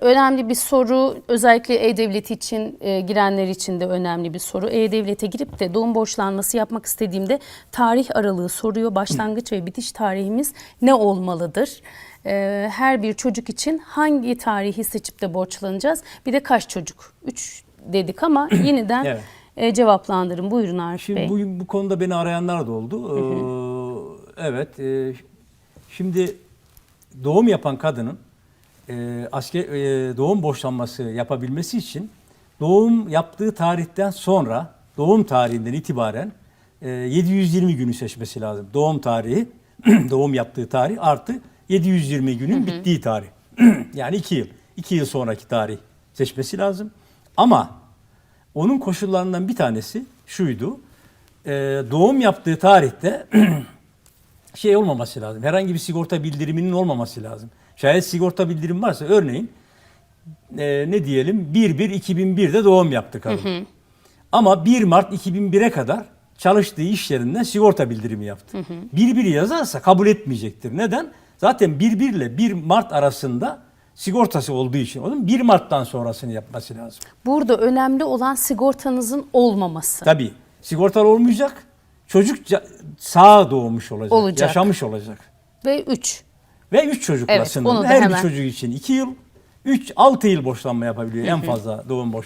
Önemli bir soru özellikle E-Devlet için e, girenler için de önemli bir soru. E-Devlet'e girip de doğum borçlanması yapmak istediğimde tarih aralığı soruyor. Başlangıç ve bitiş tarihimiz ne olmalıdır? E, her bir çocuk için hangi tarihi seçip de borçlanacağız? Bir de kaç çocuk? 3 dedik ama yeniden Evet. e, cevaplandırın. Buyurun Arif Şimdi Bey. bu, bu konuda beni arayanlar da oldu. Ee, evet. e, şimdi doğum yapan kadının e, asker e, doğum boşanması yapabilmesi için doğum yaptığı tarihten sonra doğum tarihinden itibaren e, 720 günü seçmesi lazım. Doğum tarihi, doğum yaptığı tarih artı 720 günün bittiği tarih. yani 2 yıl. 2 yıl sonraki tarih seçmesi lazım. Ama onun koşullarından bir tanesi şuydu. Ee, doğum yaptığı tarihte şey olmaması lazım. Herhangi bir sigorta bildiriminin olmaması lazım. Şayet sigorta bildirim varsa örneğin e, ne diyelim 1-1-2001'de doğum yaptı kadın. Ama 1 Mart 2001'e kadar çalıştığı iş yerinden sigorta bildirimi yaptı. 1-1 yazarsa kabul etmeyecektir. Neden? Zaten 1-1 ile 1 Mart arasında sigortası olduğu için onun 1 Mart'tan sonrasını yapması lazım. Burada önemli olan sigortanızın olmaması. Tabii. Sigortalı olmayacak. Çocuk sağ doğmuş olacak, Olacak. yaşamış olacak. Ve 3. Ve 3 çocukla Evet, sınırlı. onu da Her hemen- bir çocuk için 2 yıl, 3 6 yıl borçlanma yapabiliyor en fazla doğum borçlanma.